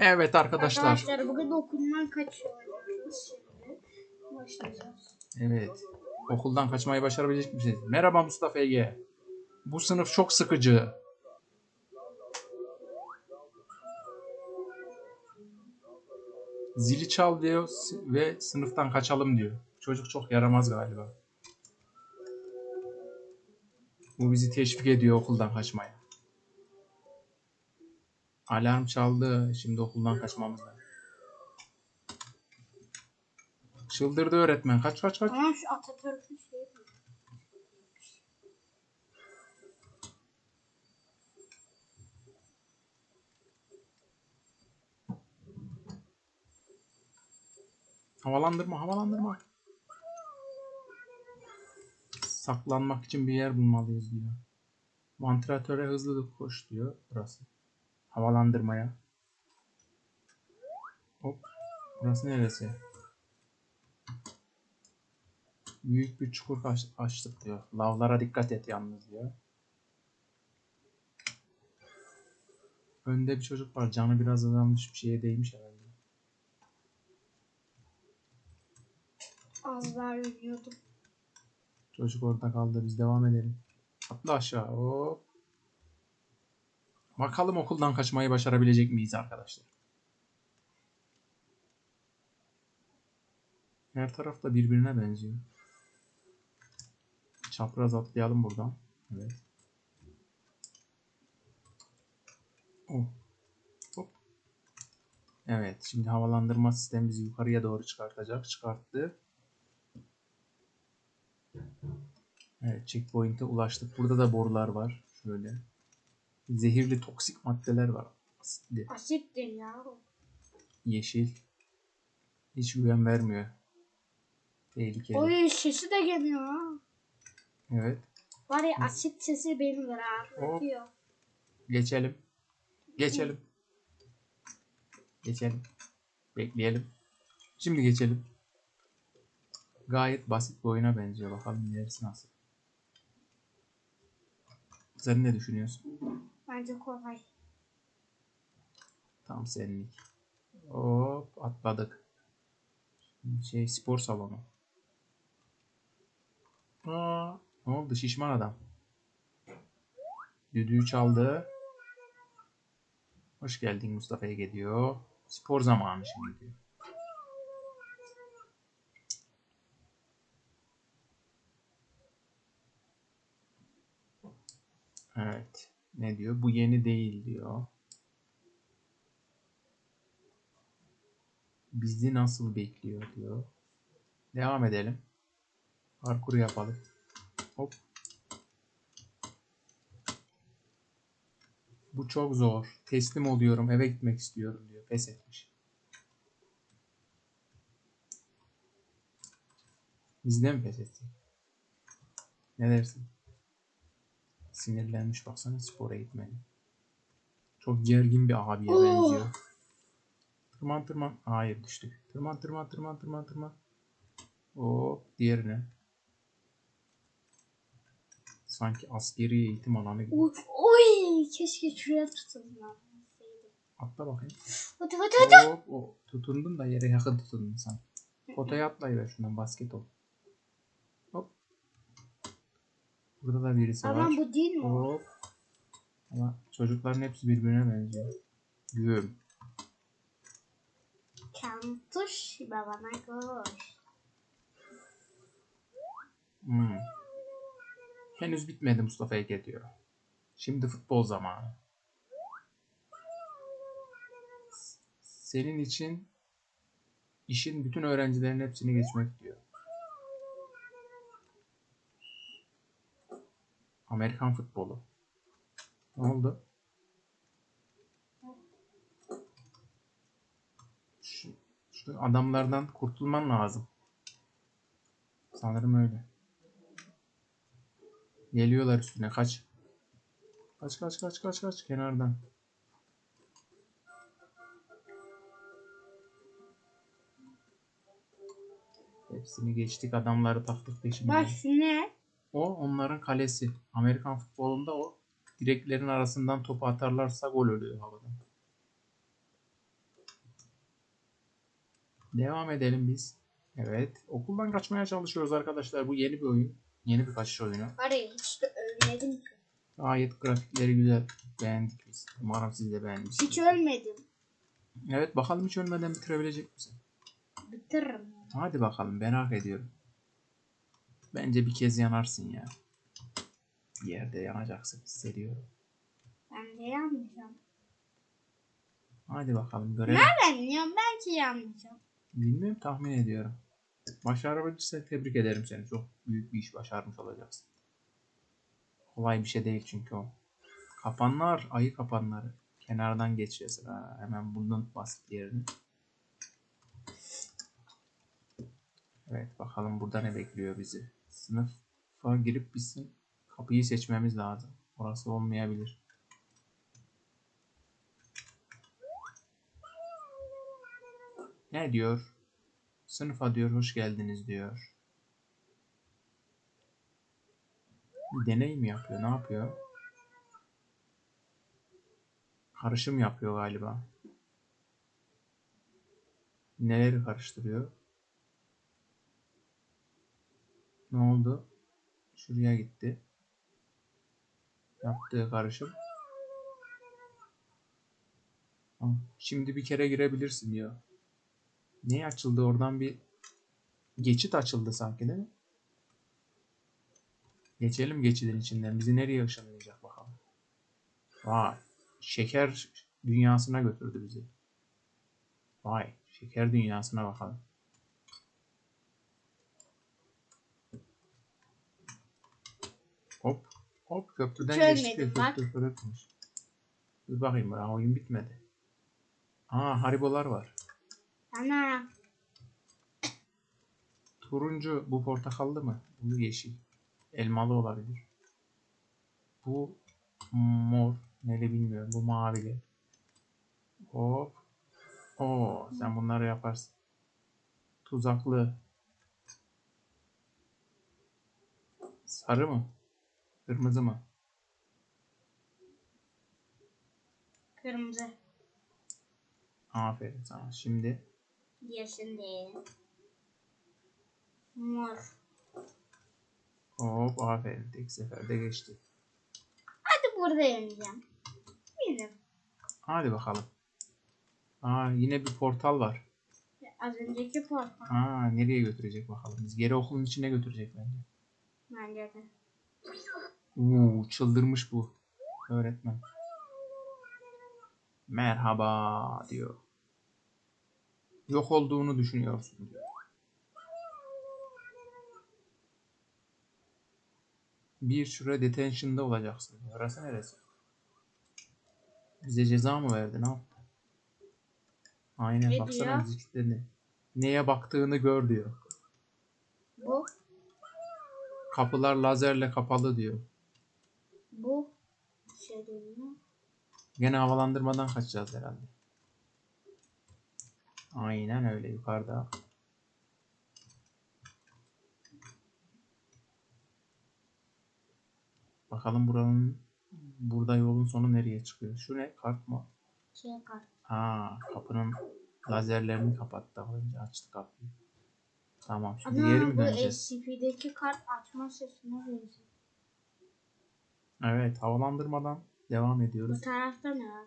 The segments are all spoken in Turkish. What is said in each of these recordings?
Evet arkadaşlar. Arkadaşlar bugün okuldan kaçıyoruz. Başlayacağız. Evet. Okuldan kaçmayı başarabilecek misiniz? Merhaba Mustafa Ege. Bu sınıf çok sıkıcı. Zili çal diyor ve sınıftan kaçalım diyor. Çocuk çok yaramaz galiba. Bu bizi teşvik ediyor okuldan kaçmaya. Alarm çaldı. Şimdi okuldan kaçmamız lazım. Çıldırdı öğretmen. Kaç kaç kaç. Ama şu Atatürk'ün şeyi? Havalandırma, havalandırma. Saklanmak için bir yer bulmalıyız diyor. Vantilatöre hızlı koş diyor burası. Havalandırmaya. Hop. Burası neresi? Büyük bir çukur aç- açtık diyor. Lavlara dikkat et yalnız diyor. Önde bir çocuk var. Canı biraz azalmış bir şeye değmiş herhalde. Az daha ölüyordum. Çocuk orada kaldı. Biz devam edelim. Atla aşağı. Hop. Bakalım okuldan kaçmayı başarabilecek miyiz arkadaşlar? Her taraf da birbirine benziyor. Çapraz atlayalım buradan. Evet. Oh. Hop. Evet. Şimdi havalandırma sistemi bizi yukarıya doğru çıkartacak. Çıkarttı. Evet, checkpoint'e ulaştık. Burada da borular var. Şöyle. Zehirli toksik maddeler var. Asitli, Asittir ya. yeşil. Hiç güven vermiyor. Tehlikeli. Oy sesi de geliyor ha. Evet. Var ya asit sesi beni rahatlatıyor. Geçelim. Geçelim. Geçelim. Bekleyelim. Şimdi geçelim. Gayet basit bir oyuna benziyor. Bakalım ilerisi nasıl. Sen ne düşünüyorsun? Bence kolay. Tam senlik. Hop atladık. Şey spor salonu. Aa, ne oldu şişman adam? Düdüğü çaldı. Hoş geldin Mustafa Ege diyor. Spor zamanı şimdi diyor. Evet. Ne diyor? Bu yeni değil diyor. Bizi nasıl bekliyor diyor. Devam edelim. Parkur yapalım. Hop. Bu çok zor. Teslim oluyorum. Eve gitmek istiyorum diyor. Pes etmiş. Biz de mi pes etsek? Ne dersin? Sinirlenmiş baksana spora gitmeli. Çok gergin bir abiye Oh. benziyor. Tırman tırman. Hayır düştük. Tırman tırman tırman tırman tırman. Hop diğerine. Sanki askeri eğitim alanı gibi. Oy, oy keşke şuraya tutulmam. Atla bakayım. Hadi hadi hadi. Hop, o, tutundun da yere yakın tutundun sen. Potaya atlayıver şundan basket ol. Hop. Burada da birisi var. Ama bu değil mi? Hop. Ama çocukların hepsi birbirine benziyor. Güm. Kantuş babana koş. Hmm. Henüz bitmedi Mustafa Ege diyor. Şimdi futbol zamanı. Senin için işin bütün öğrencilerin hepsini geçmek diyor. Amerikan futbolu. Ne oldu? Şu, şu adamlardan kurtulman lazım. Sanırım öyle. Geliyorlar üstüne kaç. Kaç kaç kaç kaç kaç kenardan. Hepsini geçtik adamları taktık peşinden. Bak ne? O onların kalesi. Amerikan futbolunda o direklerin arasından topu atarlarsa gol oluyor havadan. Devam edelim biz. Evet. Okuldan kaçmaya çalışıyoruz arkadaşlar. Bu yeni bir oyun. Yeni bir kaçış oyunu. Ya hiç de ölmedim ki. Gayet grafikleri güzel. Beğendik biz. Umarım siz de beğenmişsiniz. Hiç ölmedim. Evet bakalım hiç ölmeden bitirebilecek misin? Bitiririm. Hadi bakalım merak ediyorum. Bence bir kez yanarsın ya. Bir yerde yanacaksın hissediyorum. Ben de yanmayacağım. Hadi bakalım görelim. Ben yanıyorum. Belki yanmayacağım. Bilmiyorum tahmin ediyorum. Başarabilirsen tebrik ederim seni. Çok büyük bir iş başarmış olacaksın. Kolay bir şey değil çünkü o. Kapanlar, ayı kapanları. Kenardan geçeceğiz. Ha, hemen bundan basit yerini. Evet bakalım burada ne bekliyor bizi. Sınıfa girip bizim kapıyı seçmemiz lazım. Orası olmayabilir. Ne diyor? Sınıfa diyor hoş geldiniz diyor. Bir deney mi yapıyor? Ne yapıyor? Karışım yapıyor galiba. Neleri karıştırıyor? Ne oldu? Şuraya gitti. Yaptığı karışım. Ha, Şimdi bir kere girebilirsin diyor. Ne açıldı oradan bir geçit açıldı sanki değil mi? Geçelim geçidin içinden. Bizi nereye ışınlayacak bakalım. Vay. Şeker dünyasına götürdü bizi. Vay. Şeker dünyasına bakalım. Hop. Köprüden Hiç geçtik. bak. Köprü kırıkmış. Dur bakayım. Daha oyun bitmedi. Aa haribolar var. Ana. Turuncu bu portakallı mı? Bu yeşil. Elmalı olabilir. Bu mor. Neli bilmiyorum. Bu mavili. Hop. Oo, sen bunları yaparsın. Tuzaklı. Sarı mı? Kırmızı mı? Kırmızı. Aferin sana. Şimdi Yeşil değil. Mor. hop aferin. Tek seferde geçti. Hadi burada yanayacağım. Benim. Hadi bakalım. Aa yine bir portal var. Az önceki portal. Aa nereye götürecek bakalım. Biz geri okulun içine götürecek bence. Bence de. Uuu çıldırmış bu öğretmen. Merhaba diyor. Yok olduğunu düşünüyorsun diyor. Bir süre detention'da olacaksın. Orası neresi? Bize ceza mı verdi? Ne yaptı? Aynen Ne baksana diyor? bizi kilitledi. Neye baktığını gör diyor. Bu. Kapılar lazerle kapalı diyor. Bu. Şey mi? Gene havalandırmadan kaçacağız herhalde. Aynen öyle yukarıda. Bakalım buranın burada yolun sonu nereye çıkıyor? Şu ne? Kart mı? Şey kart. Ha, kapının lazerlerini kapattı. Önce açtı kapıyı. Tamam. Şimdi Ana geri mi bu döneceğiz? SCP'deki kart açma sesine benziyor. Evet, havalandırmadan devam Bu ediyoruz. tarafta ne var?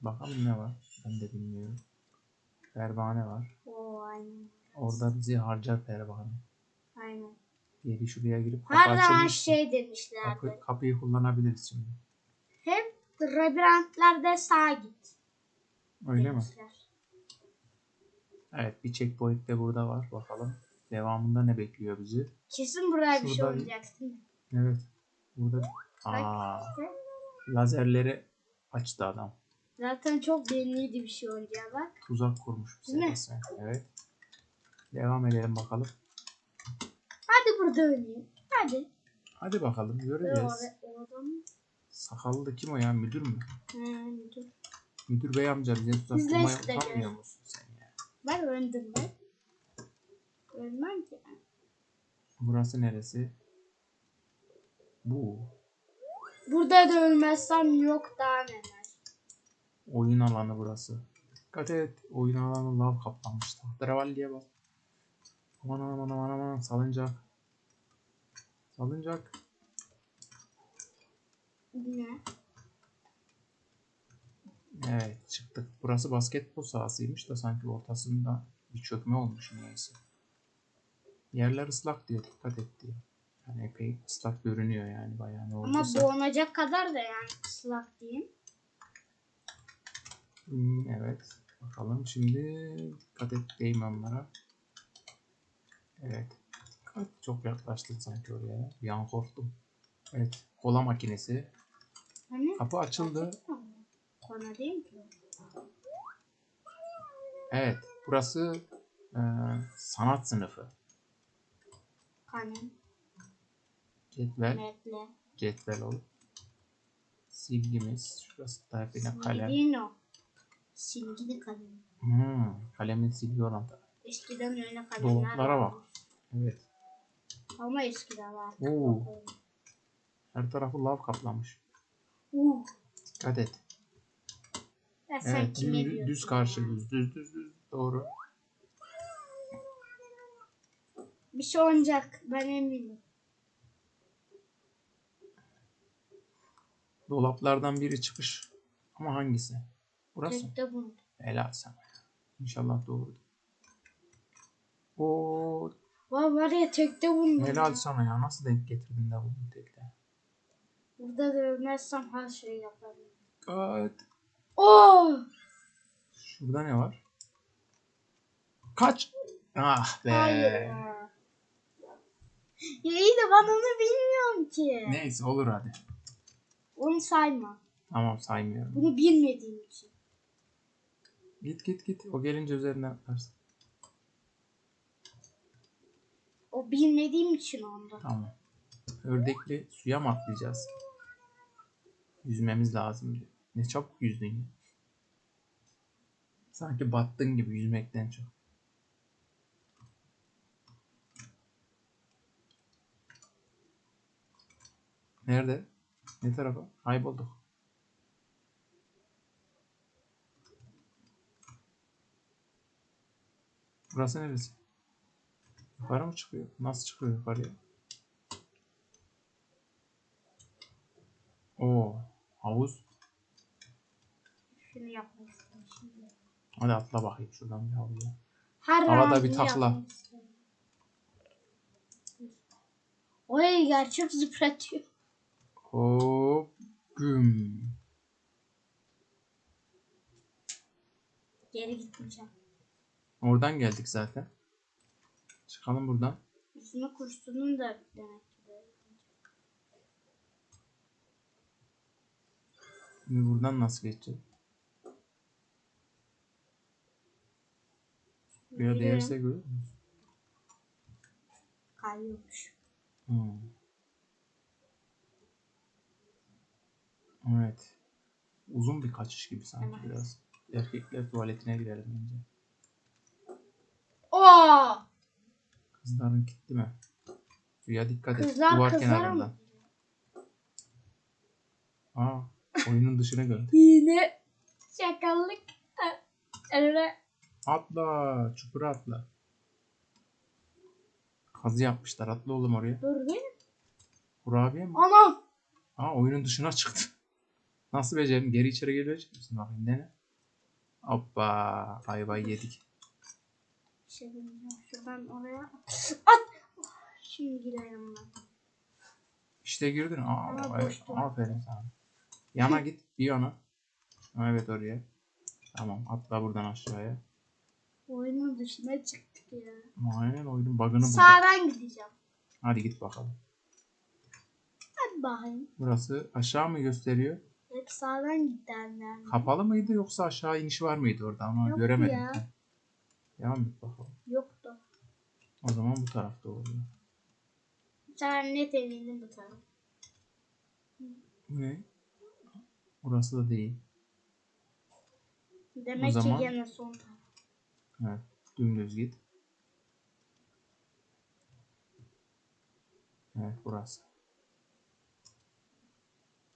Bakalım ne var? Ben de bilmiyorum. Pervane var. Oo aynen. Orada bizi harcar pervane. Aynen. Geri şuraya girip kapı Her zaman şey demişlerdi. Kapı, kapıyı kullanabiliriz şimdi. Hep labirentlerde sağa git. Öyle mi? demişler. Evet bir checkpoint de burada var. Bakalım devamında ne bekliyor bizi? Kesin buraya bir şey Şurada- olacaksın. Evet. Burada Aa, lazerleri açtı adam. Zaten çok belliydi bir şey olacağı bak. Tuzak kurmuş mi? resmen. Evet. Devam edelim bakalım. Hadi burada oynayayım. Hadi. Hadi bakalım göreceğiz. Sakallı da kim o ya? Müdür mü? He, dur. Müdür bey amca bize tuzak Biz kurmaya utanmıyor musun sen ya? Ben öldüm ben. Ölmem ki. Burası neresi? Bu. Burada da ölmezsem yok daha neler. Oyun alanı burası. Dikkat et. Oyun alanı lav kaplanmış. Tahterevalliye bak. Aman aman aman aman. Salıncak. Salıncak. Ne? Evet çıktık. Burası basketbol sahasıymış da sanki ortasında bir çökme olmuş niyeyse. Yerler ıslak diyor. Dikkat et diyor. Yani epey ıslak görünüyor yani bayağı ne Ama olduysa. boğulacak kadar da yani ıslak değil. Hmm, evet. Bakalım şimdi dikkat et değme onlara. Evet. Dikkat. Çok yaklaştın sanki oraya. Bir an korktum. Evet. Kola makinesi. Hani? Kapı açıldı. Kona değil ki. Evet. Burası e, sanat sınıfı. Kalem, Cetvel. metle, Cetvel ol. Silgimiz. Şurası da yine kalem. silgili o. Silgili kalem. Hmm, kalemin silgi tarafı. Eskiden öyle kalemler Dolaplara bak. Evet. Ama eskiden vardı. Oo. Her tarafı lav kaplamış. Uh. Dikkat et. Ya Evet. Düz, düz karşı düz. Düz düz düz. Doğru. Bir şey olacak. Ben eminim. Dolaplardan biri çıkış. Ama hangisi? Burası. mı? Helal sana. İnşallah doğrudur. Oo, Var var ya tekte bunu. helal sana ya. Nasıl denk getirdin de bunu tekte? Burada dövmezsem her şeyi yaparım. Dikkat. Oh! Şurada ne var? Kaç. Ah be. Hayır ya. Ya iyi de ben onu bilmiyorum ki. Neyse olur hadi. Onu sayma. Tamam saymıyorum. Bunu bilmediğim için. Git git git. O gelince üzerinden atlarsın. O bilmediğim için onda. Tamam. Ördekli suya mı atlayacağız? Yüzmemiz lazım diyor. Ne çabuk yüzdün ya. Sanki battın gibi yüzmekten çok. Nerede? Ne tarafa? Kaybolduk. Burası neresi? Yukarı mı çıkıyor? Nasıl çıkıyor yukarıya? Oo, havuz. Şunu yapmak şimdi. Hadi atla bakayım şuradan bir havuza. Her Havada bir takla. Oy gerçek zıplatıyor. Hop, güm. Geri gitmeyeceğim. Oradan geldik zaten. Çıkalım buradan. Üstüne koştuğunun da demek ki böyle. Şimdi buradan nasıl geçeceğiz? Buraya değerse görür müsün? Kayıyormuş. Hmm. Evet. Uzun bir kaçış gibi sanki Evet. biraz. Erkekler tuvaletine girelim önce. Oo! Kızların gitti mi? Suya dikkat et. Kızlar Duvar kızlar kenarından. mı? Aa, oyunun dışına gördüm. Yine şakallık. Öyle. Atla, çukura atla. Kazı yapmışlar. Atla oğlum oraya. Dur bir. Kurabiye mi? Anam. Aa oyunun dışına çıktı. Nasıl becerdin? Geri içeri gelebilecek misin? Bakayım dene. Hoppa. Ayvayı yedik. Bir şey. Şuradan oraya. At. Şimdi girelim ben. İşte girdin. Aa, evet. Aferin sana. Yana git. Bir yana. Evet oraya. Tamam. Atla buradan aşağıya. Oyunun dışına çıktık ya. Aynen oyunun bug'ını bulduk. Sağdan gideceğim. Hadi git bakalım. Hadi bakayım. Burası aşağı mı gösteriyor? Hep sağdan gidenler. Kapalı mıydı yoksa aşağı iniş var mıydı orada? Onu Yoktu göremedim. ya. ben. Devam et bakalım. Yoktu. O zaman bu tarafta oluyor. Sen net eminim bu taraf. Bu ne? Burası da değil. Demek zaman- ki gene son taraf. Evet. Dümdüz git. Evet burası.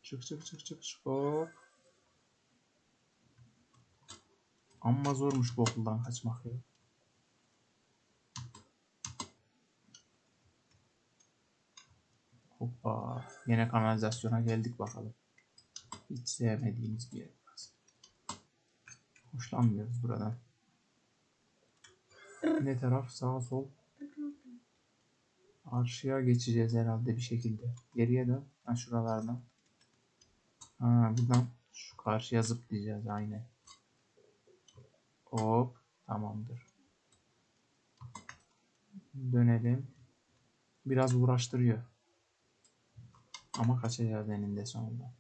Çık çık çık çık çık. Hop. Amma zormuş bu okuldan kaçmak ya. Hoppa. Yine kanalizasyona geldik bakalım. Hiç sevmediğimiz bir yer. Hoşlanmıyoruz buradan. Ne taraf? Sağ sol. Karşıya geçeceğiz herhalde bir şekilde. Geriye dön. Ha şuralardan. Ha buradan şu karşıya zıplayacağız aynen. Hop. Tamamdır. Dönelim. Biraz uğraştırıyor. Ama kaçacağız eninde sonunda.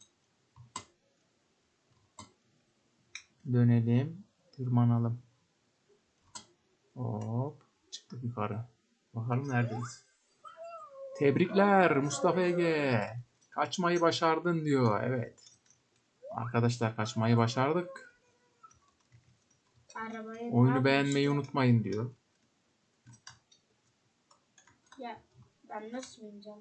Dönelim. Tırmanalım. Hop. Çıktık yukarı. Bakalım neredeyiz. Tebrikler Mustafa Ege. Kaçmayı başardın diyor. Evet. Arkadaşlar kaçmayı başardık. Arabayı Oyunu beğenmeyi unutmayın diyor. Ya ben nasıl bineceğim?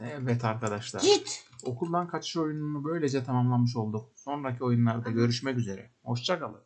Evet arkadaşlar. Git. Okuldan kaçış oyununu böylece tamamlamış olduk. Sonraki oyunlarda görüşmek üzere. Hoşçakalın.